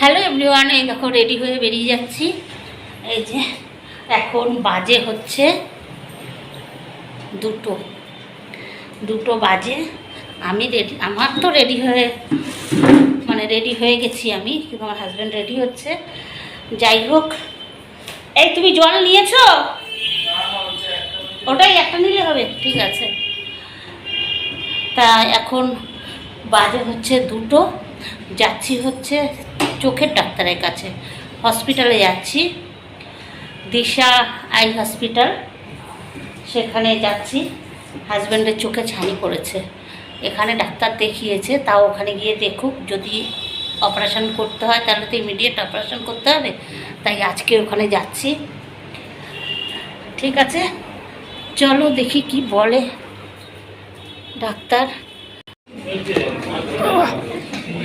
Hello everyone এই দেখো ready হয়ে বেরিয়ে যাচ্ছি। এই যে, এখন বাজে হচ্ছে দুটো। দুটো বাজে। আমি রেডি আমার তো রেডি হয়ে মানে রেডি হয়ে গেছি আমি, কিন্তু আমার হাজব্যান্ড রেডি হচ্ছে। যাই হোক, এই তুমি জল নিয়েছো? ওটাই একটা নিলে হবে, ঠিক আছে। তা এখন বাজে হচ্ছে দুটো, যাচ্ছি হচ্ছে চোখের ডাক্তারের কাছে। হসপিটালে যাচ্ছি। Disha eye hospital. সেখানে যাচ্ছি। হাজব্যান্ডের চোখে ছানি পড়েছে। এখানে ডাক্তার দেখিয়েছে, তাও ওখানে গিয়ে দেখুক। যদি অপারেশন করতে হয়, তাহলে তো ইমিডিয়েট অপারেশন করতে হবে। তাই আজকে ওখানে যাচ্ছি। ঠিক আছে? চলো দেখি কি বলে ডাক্তার।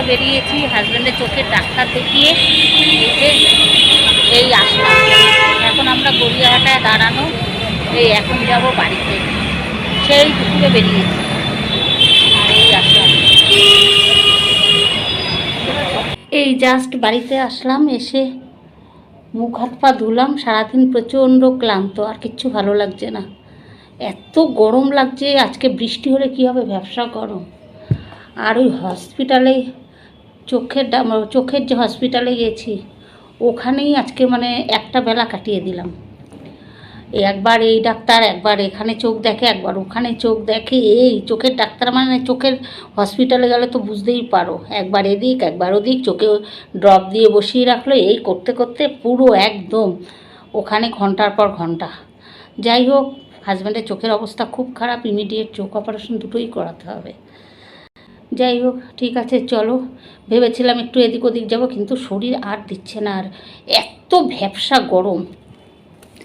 দুপুরবেলা বেরিয়েছি হাজব্যান্ডের চোখের ডাক্তার দেখিয়ে এই আসলাম। এখন আমরা গড়িয়াহাটায় দাঁড়ানো, এই এখন যাব বাড়িতে। সেই দুপুরে বেরিয়েছি। এই জাস্ট বাড়িতে আসলাম, এসে মুখ হাত পা ধুলাম, সারাদিন প্রচণ্ড ক্লান্ত, আর কিচ্ছু ভালো লাগছে না। এত গরম লাগছে, আজকে বৃষ্টি হলে কী হবে, ব্যবসা গরম। আর ওই হসপিটালে চোখের চোখের যে হসপিটালে গেছি ওখানেই আজকে মানে একটা বেলা কাটিয়ে দিলাম। একবার এই ডাক্তার, একবার এখানে চোখ দেখে, একবার ওখানে চোখ দেখে, এই চোখের ডাক্তার মানে চোখের হসপিটালে গেলে তো বুঝতেই পারো। একবার এদিক, একবার ওদিক, চোখে ড্রপ দিয়ে বসিয়ে রাখল, এই করতে করতে পুরো একদম ওখানে ঘণ্টার পর ঘণ্টা। যাই হোক হাজব্যান্ডের চোখের অবস্থা খুব খারাপ ইমিডিয়েট চোখ অপারেশন দুটোই করাতে হবে। যাই হোক, ঠিক আছে, চলো। ভেবেছিলাম একটু এদিক ওদিক যাব, কিন্তু শরীর আর দিচ্ছে না আর এত ভ্যাবসা গরম।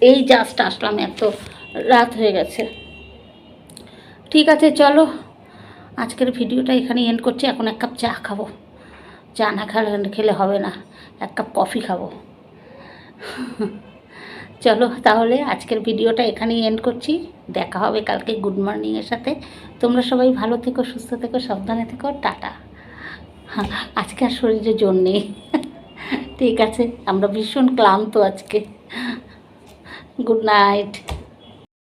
এই জাস্ট আসলাম, এত রাত হয়ে গেছে। ঠিক আছে, চলো। আজকের ভিডিওটা এখানে এন্ড করছি। এখন এক কাপ চা খাব। চা না খেলে খেলে হবে না। এক কাপ কফি খাব। চলো তাহলে আজকের ভিডিওটা এখানেই এন্ড করছি। দেখা হবে কালকে গুড মর্নিংয়ের সাথে। তোমরা সবাই ভালো থেকো, সুস্থ থেকো, সাবধানে থেকো, টাটা। আজকে আর শরীরে জোর নেই। ঠিক আছে, আমরা ভীষণ ক্লান্ত আজকে। Good night